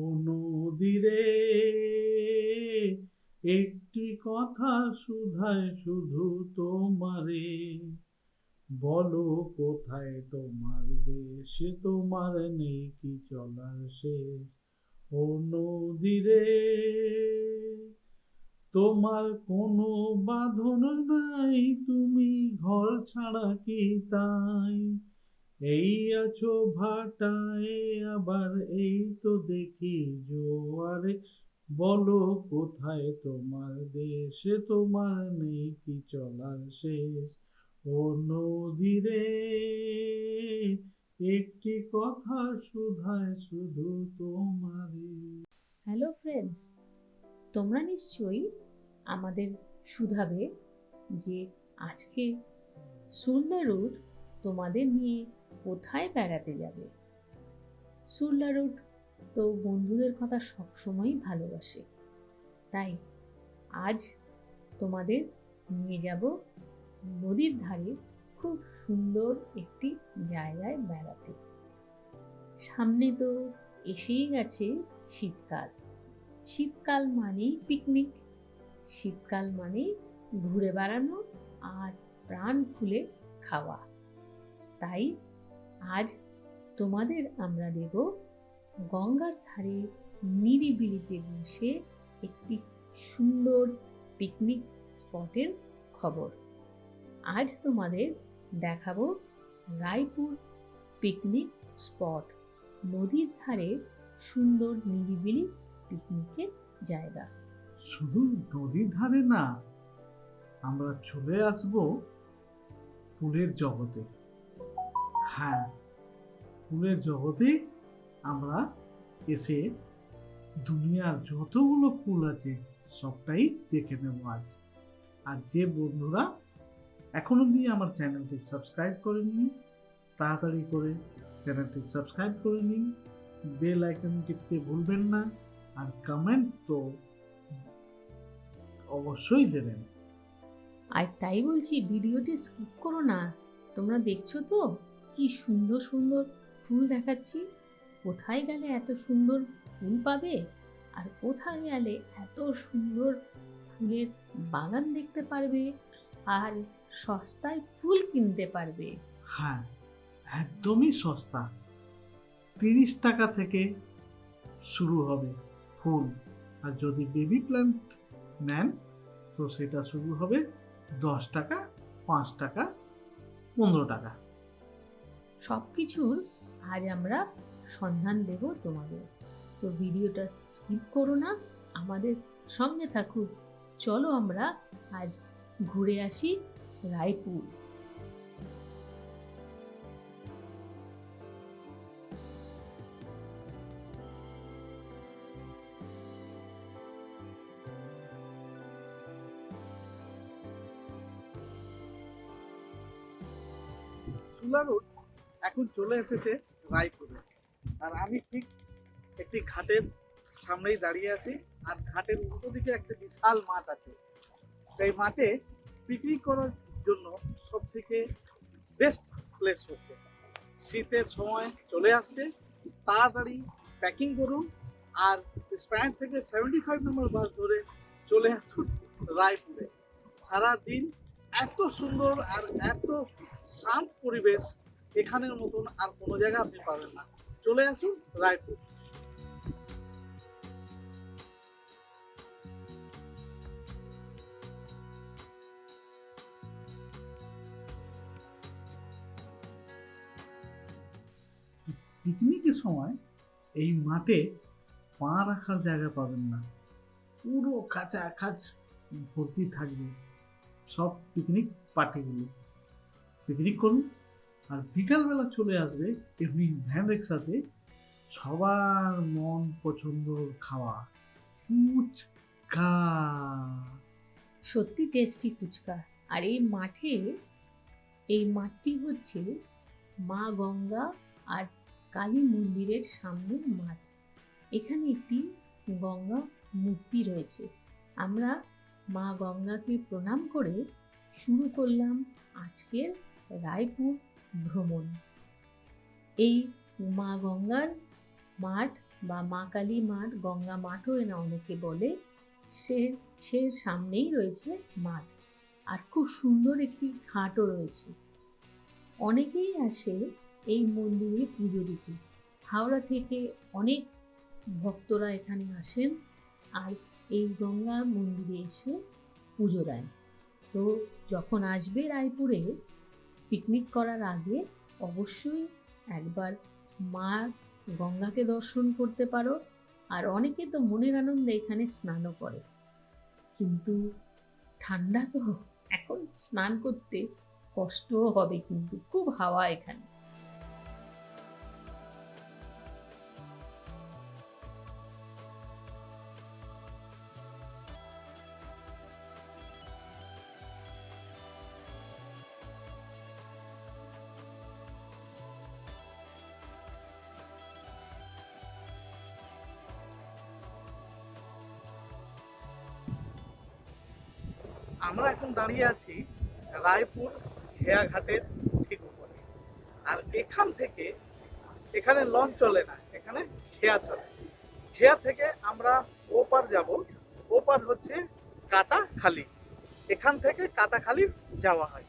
নদীরে একটি কথা শুধায় শুধু তোমারে। বলো কোথায় তোমার দেশে, তোমার নেই কি চলার শেষ? ও নদীরে তোমার কোনো বাঁধন নাই, তুমি ঘর ছাড়া কি তাই? এই আছো ভাটায়, আবার এই তো দেখি জোয়ারে। বলো কোথায় তোমার দেশে, তোমার নেই কি চলার শেষ? ও নদীরে, একটি কথা শুধায় শুধু তোমারে। হ্যালো ফ্রেন্ডস তোমরা নিশ্চয়ই আমাদের শুধাবে যে আজকে সুরলা রুট তোমাদের নিয়ে কোথায় বেড়াতে যাবে? সুরলা রুট তো বন্ধুদের কথা সবসময়ই ভালোবাসে। তাই আজ তোমাদের নিয়ে যাব নদীর ধারে খুব সুন্দর একটি জায়গায় বেড়াতে। সামনে তো এসেই গেছে শীতকাল। শীতকাল মানেই পিকনিক শীতকাল মানেই ঘুরে বেড়ানো আর প্রাণ খুলে খাওয়া। তাই আজ তোমাদের আমরা দেব গঙ্গার ধারে নিরিবিলিতে বসে একটি সুন্দর পিকনিক স্পটের খবর। আজ তোমাদের দেখাবো রায়পুর পিকনিক স্পট নদীর ধারে সুন্দর নিরিবিলি পিকনিকের জায়গা। শুধু নদীর ধারে না, আমরা চলে আসব ফুলের জগতে। হ্যাঁ ফুলের জগতে আমরা এসে দুনিয়ার যতগুলো ফুল আছে সবটাই দেখে নেব আজ। আর যে বন্ধুরা এখন অবধি আমার চ্যানেলটি সাবস্ক্রাইব করেননি, তাড়াতাড়ি করে চ্যানেলটি সাবস্ক্রাইব করে নিন। বেল আইকন টিপতে ভুলবেন না আর কমেন্ট তো অবশ্যই দেবেন। আর তাই বলছি, ভিডিওটি স্কিপ করো না। তোমরা দেখছ তো? কি সুন্দর সুন্দর ফুল দেখাচ্ছি। কোথায় গেলে এত সুন্দর ফুল পাবে? আর কোথায় গেলে এত সুন্দর ফুলের বাগান দেখতে পারবে? আর সস্তায় ফুল কিনতে পারবে? হ্যাঁ একদমই সস্তা। তিরিশ টাকা থেকে শুরু হবে ফুল। আর যদি বেবি প্ল্যান্ট নেন, তো সেটা শুরু হবে দশ টাকা, পাঁচ টাকা, পনেরো টাকা। সব কিছুর আজ আমরা সন্ধান দেব তোমাদের। তো ভিডিওটা স্কিপ করো না, আমাদের সঙ্গে থাকুক চলো আমরা আজ ঘুরে আসি রায়পুর। সুলা এখন চলে এসেছে রায়পুরে। আর আমি ঠিক একটি ঘাটের সামনেই দাঁড়িয়ে আছি। আর ঘাটের উল্টো দিকে একটা বিশাল মাঠ আছে। সেই মাঠে পিকনিক করার জন্য সব থেকে বেস্ট প্লেস হচ্ছে। শীতের সময় চলে আসছে। তাড়াতাড়ি প্যাকিং করুন। আর স্ট্যান্ড থেকে সেভেন্টি ফাইভ নম্বর বাস ধরে চলে আসুন রায়পুরে। সারাদিন এত সুন্দর আর এত শান্ত পরিবেশ এখানের মতন আর কোনো জায়গায় আপনি পাবেন না। চলে আসুন রায়পুর। পিকনিকের সময় এই মাঠে পা রাখার জায়গা পাবেন না। পুরো কাঁচা খাচ ভর্তি থাকবে। সব পিকনিক পার্টিগুলো। পিকনিক করুন। আর বিকালবেলা চলে আসবে এমনি ভ্যান রিক্সাতে সবার মন পছন্দর খাওয়া ফুচকা। সত্যি টেস্টি ফুচকা। আর এই মাঠে, এই মাঠটি হচ্ছে মা গঙ্গা আর কালী মন্দিরের সামনের মাঠ। এখানে একটি গঙ্গা মূর্তি রয়েছে। আমরা মা গঙ্গাকে প্রণাম করে শুরু করলাম আজকের রায়পুর ভ্রমণ। এই মা গঙ্গার মাঠ বা মা কালী মাঠ, গঙ্গা মাঠও এনা অনেকে বলে, সে সে সামনেই রয়েছে মাঠ। আর খুব সুন্দর একটি ঘাটও রয়েছে। অনেকেই আসে এই মন্দিরে পুজো দিতে। হাওড়া থেকে অনেক ভক্তরা এখানে আসেন আর এই গঙ্গা মন্দিরে এসে পুজো দেন। তো যখন আসবে রায়পুরে পিকনিক করার আগে অবশ্যই একবার মা গঙ্গাকে দর্শন করতে পারো। আর অনেকে তো মনের আনন্দে এখানে স্নানও করে। কিন্তু ঠান্ডা তো এখন স্নান করতে কষ্টও হবে কিন্তু, খুব হাওয়া এখানে। আমরা এখন দাঁড়িয়ে আছি রায়পুর ঘেয়াঘাটের ঠিক উপরে। আর এখান থেকে এখানে লঞ্চ চলে না, এখানে খেয়া চলে। খেয়া থেকে আমরা ওপার যাব, ওপার হচ্ছে কাটাখালি। এখান থেকে কাটাখালি যাওয়া হয়।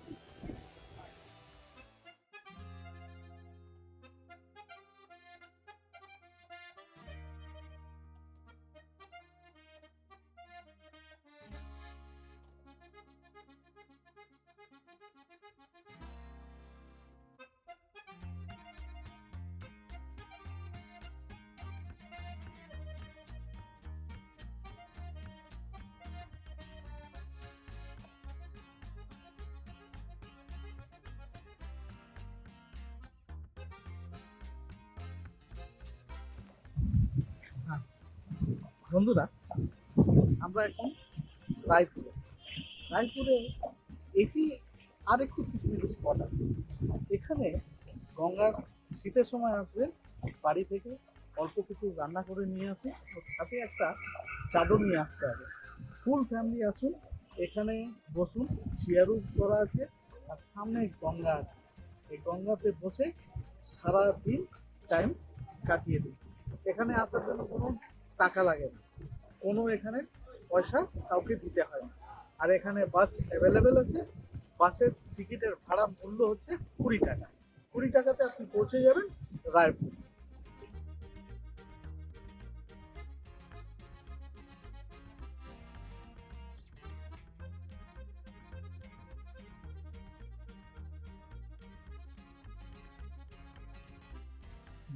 বন্ধুরা, আমরা এখন রায়পুরে। রায়পুরে এটি আরেকটি পিকনিক স্পট আছে। এখানে গঙ্গার শীতের সময় আসলে বাড়ি থেকে অল্প কিছু রান্না করে নিয়ে আসে ওর সাথে একটা চাদর নিয়ে আসতে হবে। ফুল ফ্যামিলি আসুন, এখানে বসুন চেয়ারও করা আছে আর সামনে গঙ্গা আছে। এই গঙ্গাতে বসে সারা দিন টাইম কাটিয়ে দিন। এখানে আসার জন্য কোনো টাকা লাগে না। কোনো এখানে পয়সা কাউকে দিতে হয় না। আর এখানে বাস অ্যাভেলেবেল আছে। বাসের টিকিটের ভাড়া মূল্য হচ্ছে কুড়ি টাকা। কুড়ি টাকাতে আপনি পৌঁছে যাবেন রায়পুর।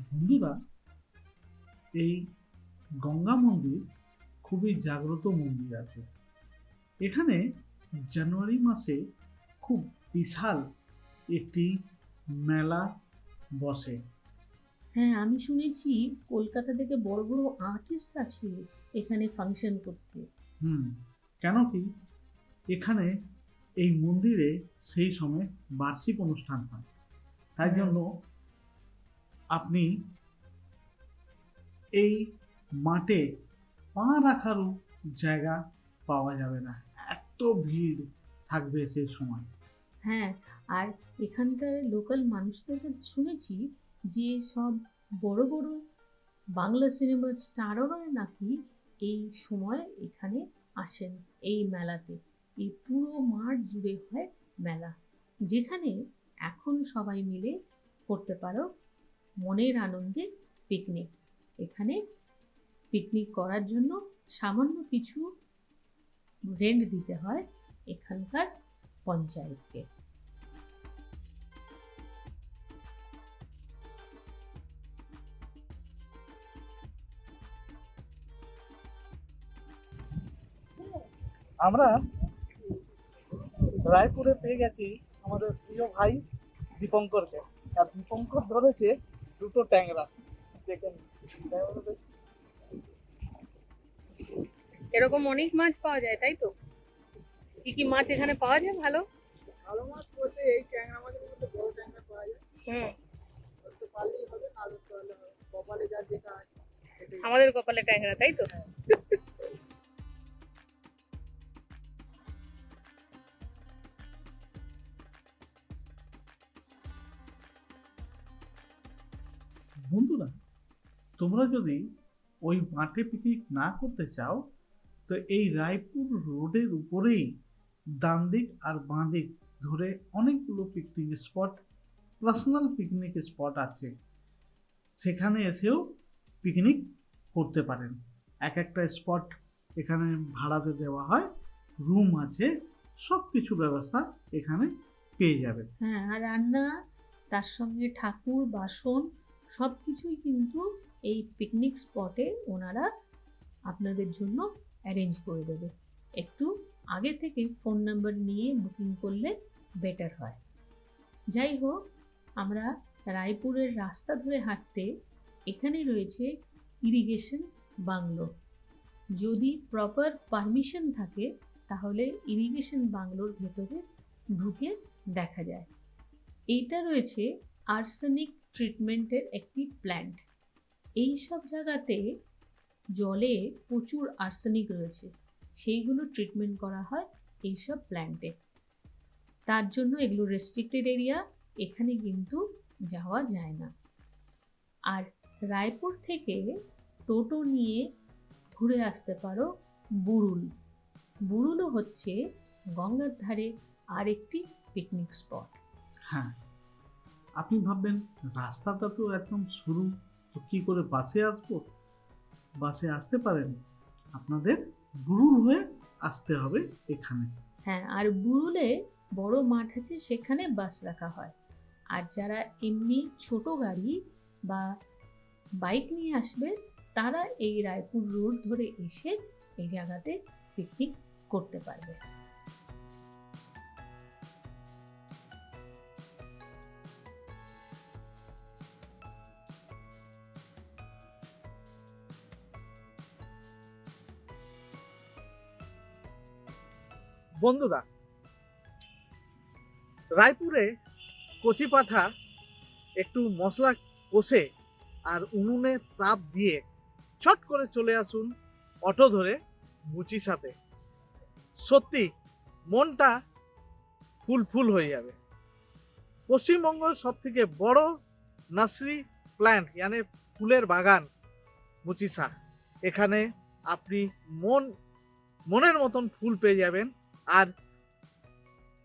বন্ধুরা, এই গঙ্গা মন্দির খুবই জাগ্রত মন্দির আছে। এখানে জানুয়ারি মাসে খুব বিশাল একটি মেলা বসে। হ্যাঁ আমি শুনেছি কলকাতা থেকে বড় বড় আর্টিস্ট আছে এখানে ফাংশন করতে। হুম কেন কি? এখানে এই মন্দিরে সেই সময় বার্ষিক অনুষ্ঠান হয়। তাই জন্য আপনি এই মাঠে পা রাখারও জায়গা পাওয়া যাবে না। এত ভিড় থাকবে সেই সময়। হ্যাঁ আর এখানকার লোকাল মানুষদের কাছে শুনেছি যে সব বড় বড় বাংলা সিনেমার স্টাররা নাকি এই সময় এখানে আসেন এই মেলাতে। এই পুরো মাঠ জুড়ে হয় মেলা, যেখানে এখন সবাই মিলে করতে পারো মনের আনন্দে পিকনিক এখানে পিকনিক করার জন্য সামান্য কিছু রেন্ট দিতে হয় এখানকার পঞ্চায়েতকে। আমরা রায়পুরে পেয়ে গেছি আমাদের প্রিয় ভাই দীপঙ্করকে। আর দীপঙ্কর ধরেছে দুটো ট্যাংরা। দেখেন এরকম অনেক মাছ পাওয়া যায় তাই তো? কি কি মাছ এখানে পাওয়া যায় ভালো? ভালো মাছ বলতে এই ট্যাংরা মাছের মধ্যে বড় ট্যাংরা পাওয়া যায়। হুম। ধরতে পারলেই হবে না পারলে হবে কপালে যার যেটা আছে আমাদের কপালে ট্যাংরা তাই তো? বন্ধুরা তোমরা যদি ওই মাঠে পিকনিক না করতে চাও তো এই রায়পুর রোডের উপরেই ডান দিক আর বাঁ দিক ধরে অনেকগুলো picnic spot personal picnic spot আছে। সেখানে এসেও পিকনিক করতে পারেন। এক একটা স্পট এখানে ভাড়াতে দেওয়া হয় রুম আছে সব কিছু ব্যবস্থা এখানে পেয়ে যাবেন। হ্যাঁ আর রান্না, তার সঙ্গে ঠাকুর, বাসন সব কিছুই কিন্তু এই পিকনিক স্পটে ওনারা আপনাদের জন্য অ্যারেঞ্জ করে দেবে। একটু আগে থেকে ফোন নাম্বার নিয়ে বুকিং করলে বেটার হয়। যাই হোক, আমরা রায়পুরের রাস্তা ধরে হাঁটতে এখানে রয়েছে ইরিগেশন বাংলো। যদি প্রপার পারমিশন থাকে, তাহলে ইরিগেশন বাংলোর ভেতরে ঢুকে দেখা যায়। এইটা রয়েছে আর্সেনিক ট্রিটমেন্টের একটি প্ল্যান্ট। এই সব জায়গাতে জলে প্রচুর আর্সেনিক রয়েছে। সেইগুলো ট্রিটমেন্ট করা হয় এইসব প্ল্যান্টে তার জন্য এগুলো রেস্ট্রিক্টেড এরিয়া এখানে কিন্তু যাওয়া যায় না। আর রায়পুর থেকে টোটো নিয়ে ঘুরে আসতে পারো বুরুল। বুরুলও হচ্ছে গঙ্গার ধারে আরেকটি পিকনিক স্পট হ্যাঁ আপনি ভাববেন, রাস্তাটা তো একদম শুরু, তো কী করে বাসে আসব? বাসে আসতে পারেন, আপনাদের বুরুল হয়ে আসতে হবে এখানে। হ্যাঁ আর বুরুলে বড় মাঠ আছে, সেখানে বাস রাখা হয়। আর যারা এমনি ছোট গাড়ি বা বাইক নিয়ে আসবে, তারা এই রায়পুর রোড ধরে এসে এই জায়গাতে পিকনিক করতে পারবে। বন্ধুরা, রায়পুরে কচি পাঠা একটু মশলা কষে আর উনুনে তাপ দিয়ে ছট করে চলে আসুন অটো ধরে মুচি সাথে। সত্যি, মনটা ফুল ফুল হয়ে যাবে। পশ্চিমবঙ্গ সব থেকে বড় নার্সারি প্ল্যান্ট মানে ফুলের বাগান মুচিসা এখানে আপনি মন, মনের মতন ফুল পেয়ে যাবেন। আর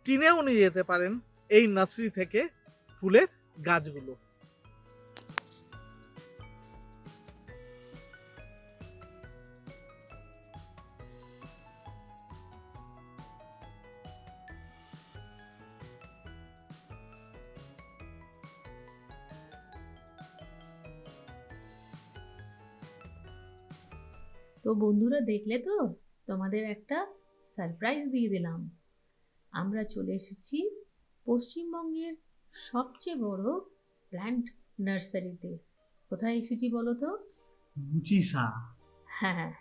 কিনেও নিয়ে যেতে পারেন এই নার্সারি থেকে ফুলের গাছগুলো। তো বন্ধুরা দেখলে তো? তোমাদের একটা সারপ্রাইজ দিয়ে দিলাম। আমরা চলে এসেছি পশ্চিমবঙ্গের সবচেয়ে বড় প্ল্যান্ট নার্সারিতে। কোথায় এসেছি বলো তো? মুচিসা হ্যাঁ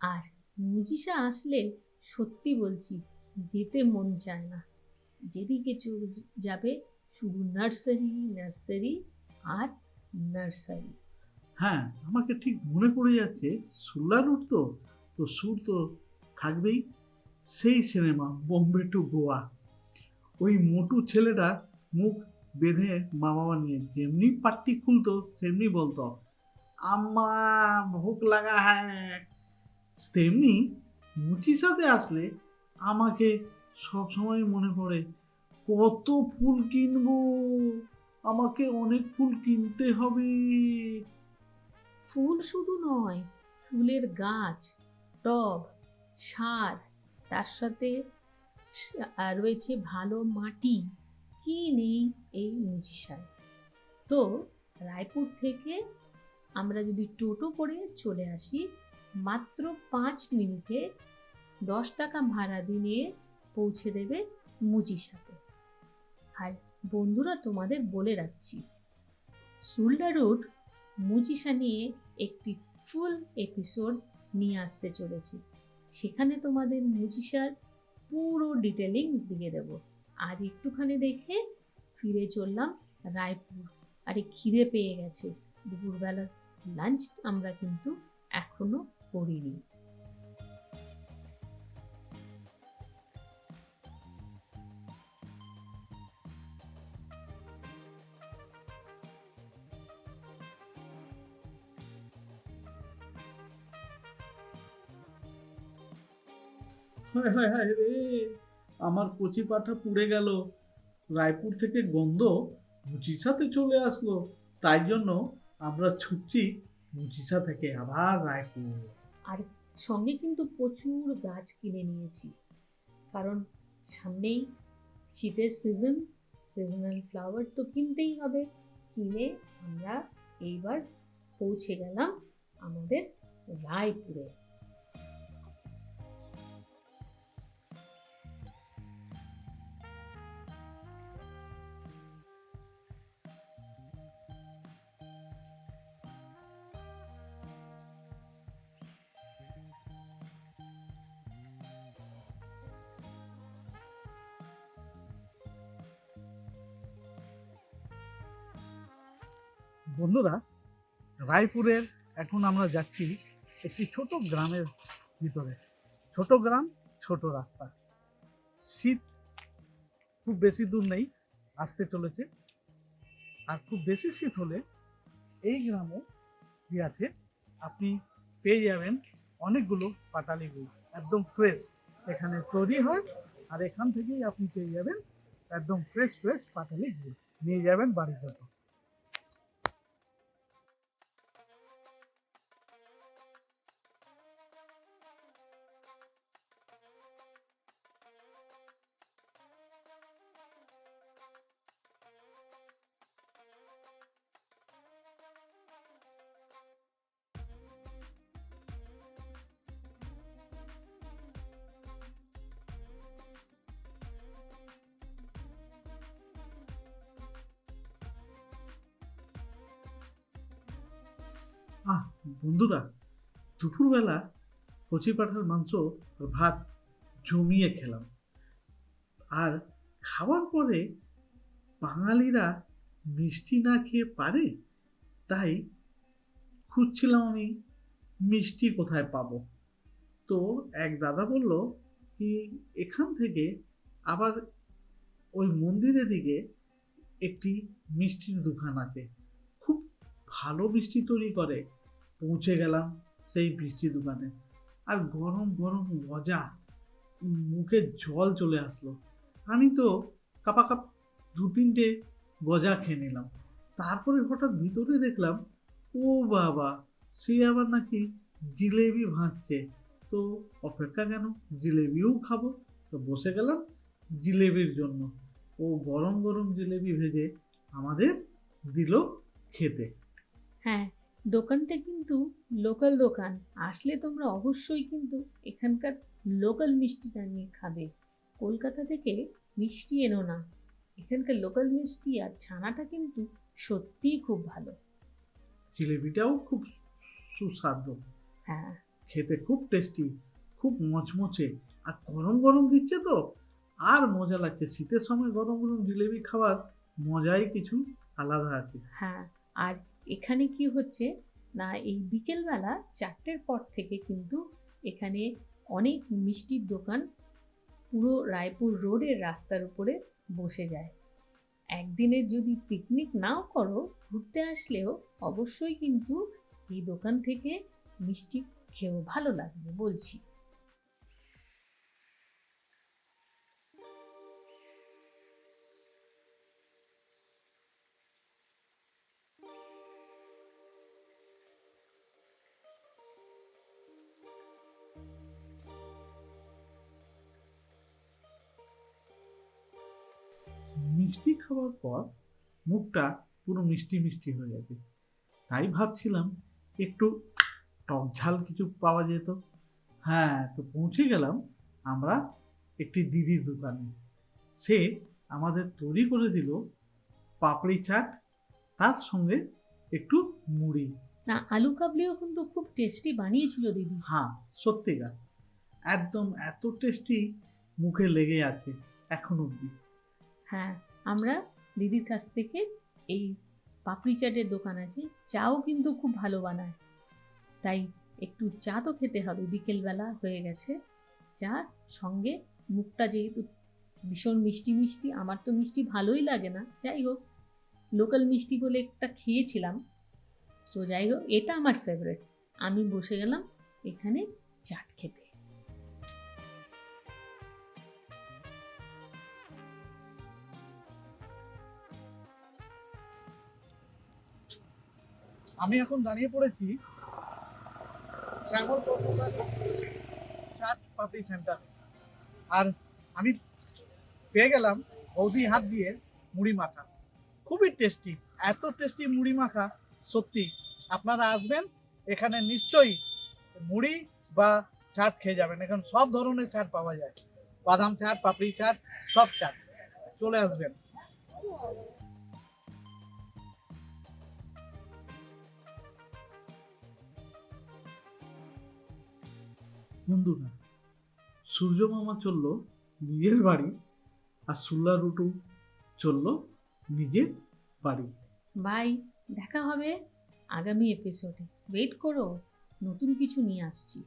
আর মুজিসা আসলে সত্যি বলছি যেতে মন চায় না। যেদিকে চোখ যাবে শুধু নার্সারি নার্সারি আর নার্সারি। হ্যাঁ আমাকে ঠিক মনে পড়ে যাচ্ছে সুল্লা রুট তো তো সুর তো থাকবেই। সেই সিনেমা, বোম্বে টু গোয়া। ওই মোটু ছেলেটা মুখ বেঁধে মা বাবা নিয়ে যেমনি পাট্টি খুলতো, তেমনি বলতো, আম্মা, ভুক লাগা হ্যাঁ তেমনি মুচির সাথে আসলে আমাকে সব সময় মনে পড়ে, কত ফুল কিনবো? আমাকে অনেক ফুল কিনতে হবে। ফুল শুধু নয়, ফুলের গাছ, টব সার, তার সাথে রয়েছে ভালো মাটি। কি নেই এই মুচিসায় তো রায়পুর থেকে আমরা যদি টোটো করে চলে আসি, মাত্র পাঁচ মিনিটে দশ টাকা ভাড়া দিয়ে পৌঁছে দেবে মুচিসাতে আর বন্ধুরা, তোমাদের বলে রাখছি, সুলডা রুট মুজিসা নিয়ে একটি ফুল এপিসোড নিয়ে আসতে চলেছি। সেখানে তোমাদের মুজিসার পুরো ডিটেলিংস দিয়ে দেব। আজ একটুখানি দেখে ফিরে চললাম রায়পুর। আরে খিদে পেয়ে গেছে। দুপুরবেলার লাঞ্চ আমরা কিন্তু এখনও করিনি। হায় হায় হায় রে। আমার কচি পাঠা পুড়ে গেল। রায়পুর থেকে গন্ধ মুচির সাথে চলে আসলো। তাই জন্য আমরা ছুটছি মুচিসা থেকে আবার রায়পুর। আর সঙ্গে কিন্তু প্রচুর গাছ কিনে নিয়েছি। কারণ সামনেই শীতের সিজন সিজনাল ফ্লাওয়ার তো কিনতেই হবে। কিনে আমরা এইবার পৌঁছে গেলাম আমাদের রায়পুরে। বন্ধুরা, রায়পুরের এখন আমরা যাচ্ছি একটি ছোট গ্রামের ভিতরে। ছোট গ্রাম, ছোট রাস্তা। শীত খুব বেশি দূর নেই, আসতে চলেছে। আর খুব বেশি শীত হলে এই গ্রামে যে আছে, আপনি পেয়ে যাবেন অনেকগুলো পাটালি গুড় একদম ফ্রেশ এখানে তৈরি হয় আর এখান থেকেই আপনি পেয়ে যাবেন একদম ফ্রেশ ফ্রেশ পাটালি গুড় নিয়ে যাবেন বাড়ির জন্য বন্ধুরা, দুপুরবেলা কচি পাঠার মাংস আর ভাত জমিয়ে খেলাম। আর খাওয়ার পরে বাঙালিরা মিষ্টি না খেয়ে পারে? তাই খুঁজছিলাম আমি, মিষ্টি কোথায় পাবো? তো এক দাদা বলল কি, এখান থেকে আবার ওই মন্দিরের দিকে একটি মিষ্টির দোকান আছে। খুব ভালো মিষ্টি তৈরি করে। পৌঁছে গেলাম সেই মিষ্টি দোকানে। আর গরম গরম গজা মুখে জল চলে আসলো। আমি তো কাপা কাপ দু তিনটে গজা খেয়ে নিলাম। তারপরে হঠাৎ ভিতরে দেখলাম, ও বাবা, সে আবার নাকি জিলেবি ভাঁজছে। তো অপেক্ষা কেন? জিলেবিও খাব। তো বসে গেলাম জিলেবির জন্য। ও গরম গরম জিলেবি ভেজে আমাদের দিল খেতে। হ্যাঁ দোকানটা কিন্তু লোকাল দোকান। আসলে তোমরা অবশ্যই কিন্তু এখানকার লোকাল মিষ্টিটা নিয়ে খাবে। কলকাতা থেকে মিষ্টি এনো না। এখানকার লোকাল মিষ্টি আর ছানাটা কিন্তু সত্যিই খুব ভালো। জিলেবিটাও খুব সুস্বাদু। হ্যাঁ। খেতে খুব টেস্টি খুব মচমচে। আর গরম গরম দিচ্ছে তো। আর মজা লাগছে। শীতের সময় গরম গরম জিলেবি খাওয়ার মজাই কিছু আলাদা আছে। হ্যাঁ। আর এখানে কি হচ্ছে? না, এই বিকেলবেলা চারটের পর থেকে কিন্তু এখানে অনেক মিষ্টির দোকান পুরো রায়পুর রোডের রাস্তার উপরে বসে যায়। একদিনের যদি পিকনিক নাও করো, ঘুরতে আসলেও অবশ্যই কিন্তু এই দোকান থেকে মিষ্টি খেয়েও ভালো লাগবে বলছি। মিষ্টি খাওয়ার পর মুখটা পুরো মিষ্টি মিষ্টি হয়ে গেছে তাই ভাবছিলাম একটু টক ঝাল কিছু পাওয়া যেত। হ্যাঁ তো পৌঁছে গেলাম আমরা একটি দিদির দোকানে। সে আমাদের তৈরি করে দিল পাপড়ি চাট তার সঙ্গে একটু মুড়ি। না আলু কাবলিও কিন্তু খুব টেস্টি বানিয়েছিল দিদি। হ্যাঁ সত্যিকার। একদম এত টেস্টি মুখে লেগে আছে এখন অবধি। হ্যাঁ আমরা দিদির কাছ থেকে এই পাপড়ি চাটের দোকান আছে। চাও কিন্তু খুব ভালো বানায়। তাই একটু চা তো খেতে হবে। বিকেলবেলা হয়ে গেছে। চা, সঙ্গে মুখটা যেহেতু ভীষণ মিষ্টি মিষ্টি, আমার তো মিষ্টি ভালোই লাগে না। যাই হোক, লোকাল মিষ্টি বলে একটা খেয়েছিলাম। তো যাই হোক, এটা আমার ফেভারিট আমি বসে গেলাম এখানে চাট খেতে। আমি এখন দাঁড়িয়ে পড়েছি সেন্টার আর আমি পেয়ে গেলাম বৌদি হাত দিয়ে মুড়ি মাখা। খুবই টেস্টি এত টেস্টি মুড়ি মাখা, সত্যি। আপনারা আসবেন, এখানে নিশ্চয়ই মুড়ি বা চাট খেয়ে যাবেন। এখানে সব ধরনের চাট পাওয়া যায়। বাদাম চাট, পাপড়ি চাট, সব চাট। চলে আসবেন। বন্ধুরা সূর্য মামা চলল নিজের বাড়ি আর সুল্লা রুটু চলল নিজের বাড়ি। ভাই, দেখা হবে আগামী এপিসোডে ওয়েট করো, নতুন কিছু নিয়ে আসছি।